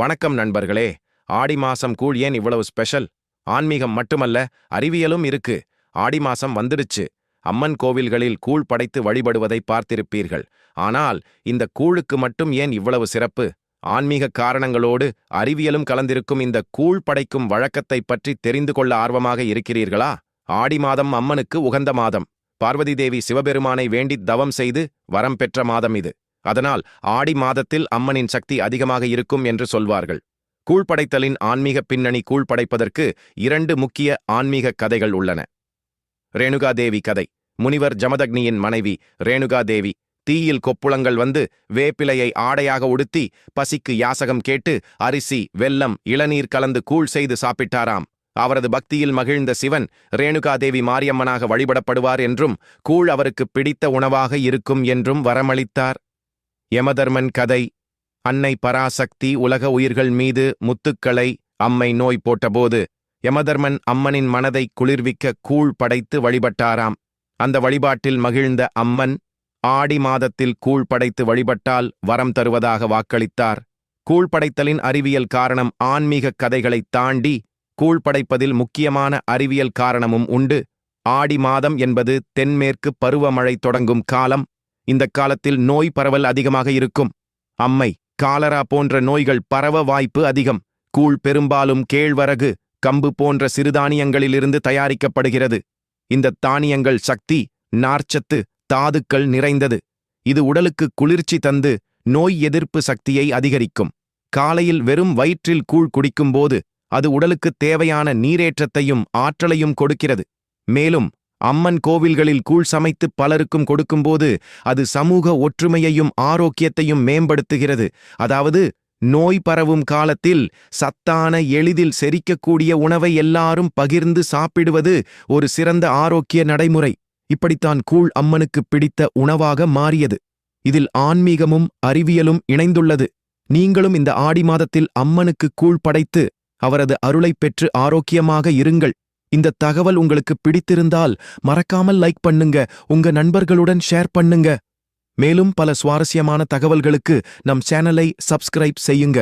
வணக்கம் நண்பர்களே. ஆடி மாசம் கூழ் ஏன் இவ்வளவு ஸ்பெஷல்? ஆன்மீகம் மட்டுமல்ல அறிவியலும் இருக்கு. ஆடி மாசம் வந்துடுச்சு. அம்மன் கோவில்களில் கூழ் படைத்து வழிபடுவதை பார்த்திருப்பீர்கள். ஆனால் இந்த கூழுக்கு மட்டும் ஏன் இவ்வளவு சிறப்பு? ஆன்மீக காரணங்களோடு அறிவியலும் கலந்திருக்கும் இந்த கூழ் படைக்கும் வழக்கத்தைப் பற்றி தெரிந்து கொள்ள ஆர்வமாக இருக்கிறீர்களா? ஆடி மாதம் அம்மனுக்கு உகந்த மாதம். பார்வதி தேவி சிவபெருமானை வேண்டித் தவம் செய்து வரம் பெற்ற மாதம் இது. அதனால் ஆடி மாதத்தில் அம்மனின் சக்தி அதிகமாக இருக்கும் என்று சொல்வார்கள். கூழ்படைத்தலின் ஆன்மீக பின்னணி கூழ்படைப்பதற்கு இரண்டு முக்கிய ஆன்மீக கதைகள் உள்ளன. ரேணுகாதேவி கதை. முனிவர் ஜமதக்னியின் மனைவி ரேணுகாதேவி தீயில் கொப்புளங்கள் வந்து வேப்பிலையை ஆடையாக உடுத்தி பசிக்கு யாசகம் கேட்டு அரிசி வெல்லம் இளநீர் கலந்து கூழ் செய்து சாப்பிட்டாராம். அவரது பக்தியில் மகிழ்ந்த சிவன் ரேணுகாதேவி மாரியம்மனாக வழிபடப்படுவார் என்றும் கூழ் அவருக்கு பிடித்த உணவாக இருக்கும் என்றும் வரமளித்தார். யமதர்மன் கதை. அன்னை பராசக்தி உலக உயிர்கள் மீது முத்துக்களை அம்மை நோய் போட்டபோது யமதர்மன் அம்மனின் மனதை குளிர்விக்க கூழ் படைத்து வழிபட்டாராம். அந்த வழிபாட்டில் மகிழ்ந்த அம்மன் ஆடி மாதத்தில் கூழ் படைத்து வழிபட்டால் வரம் தருவதாக வாக்களித்தார். கூழ் படைத்தலின் அறிவியல் காரணம் ஆன்மீக கதைகளைத் தாண்டி கூழ் படைப்பதில் முக்கியமான அறிவியல் காரணமும் உண்டு. ஆடி மாதம் என்பது தென்மேற்கு பருவமழை தொடங்கும் காலம் இந்த காலத்தில் நோய் பரவல் அதிகமாக இருக்கும். அம்மை காலரா போன்ற நோய்கள் பரவ வாய்ப்பு அதிகம். கூழ் பெரும்பாலும் கேழ்வரகு கம்பு போன்ற சிறுதானியங்களிலிருந்து தயாரிக்கப்படுகிறது. இந்த தானியங்கள் சக்தி நார்ச்சத்து தாதுக்கள் நிறைந்தது. இது உடலுக்கு குளிர்ச்சி தந்து நோய் எதிர்ப்பு சக்தியை அதிகரிக்கும். காலையில் வெறும் வயிற்றில் கூழ் குடிக்கும்போது அது உடலுக்கு தேவையான நீரேற்றத்தையும் ஆற்றலையும் கொடுக்கிறது. மேலும் அம்மன் கோவில்களில் கூழ் சமைத்து பலருக்கும் கொடுக்கும்போது அது சமூக ஒற்றுமையையும் ஆரோக்கியத்தையும் மேம்படுத்துகிறது. அதாவது நோய் பரவும் காலத்தில் சத்தான எளிதில் செரிக்கக்கூடிய உணவை எல்லாரும் பகிர்ந்து சாப்பிடுவது ஒரு சிறந்த ஆரோக்கிய நடைமுறை. இப்படித்தான் கூழ் அம்மனுக்கு பிடித்த உணவாக மாறியது. இதில் ஆன்மீகமும் அறிவியலும் இணைந்துள்ளது. நீங்களும் இந்த ஆடி மாதத்தில் அம்மனுக்கு கூழ் படைத்து அவரது அருளைப் பெற்று ஆரோக்கியமாக இருங்கள். இந்த தகவல் உங்களுக்கு பிடித்திருந்தால் மறக்காமல் லைக் பண்ணுங்க உங்க நண்பர்களுடன் ஷேர் பண்ணுங்க. மேலும் பல சுவாரஸ்யமான தகவல்களுக்கு நம் சேனலை சப்ஸ்கிரைப் செய்யுங்க.